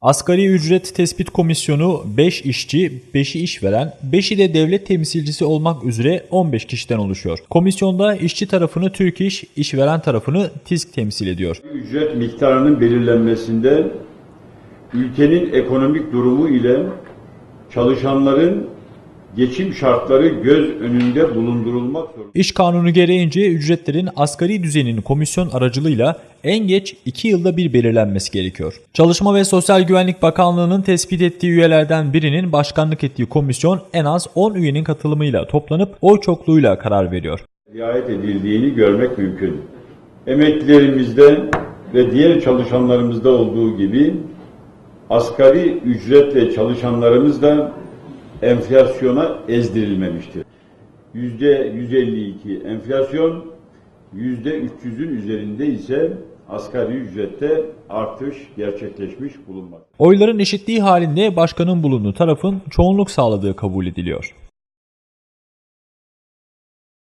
Asgari ücret tespit komisyonu 5 işçi, 5'i işveren, 5'i de devlet temsilcisi olmak üzere 15 kişiden oluşuyor. Komisyonda işçi tarafını Türk İş, işveren tarafını TİSK temsil ediyor. Ücret miktarının belirlenmesinde ülkenin ekonomik durumu ile çalışanların geçim şartları göz önünde bulundurulmak zorunda. İş kanunu gereğince ücretlerin asgari düzeyinin komisyon aracılığıyla en geç 2 yılda bir belirlenmesi gerekiyor. Çalışma ve Sosyal Güvenlik Bakanlığı'nın tespit ettiği üyelerden birinin başkanlık ettiği komisyon en az 10 üyenin katılımıyla toplanıp oy çokluğuyla karar veriyor. riayet edildiğini görmek mümkün. Emeklilerimizde ve diğer çalışanlarımızda olduğu gibi asgari ücretle çalışanlarımız da enflasyona ezdirilmemiştir. Yüzde 152 enflasyon, yüzde 300'ün üzerinde ise asgari ücrette artış gerçekleşmiş bulunmaktadır. Oyların eşitliği halinde başkanın bulunduğu tarafın çoğunluk sağladığı kabul ediliyor.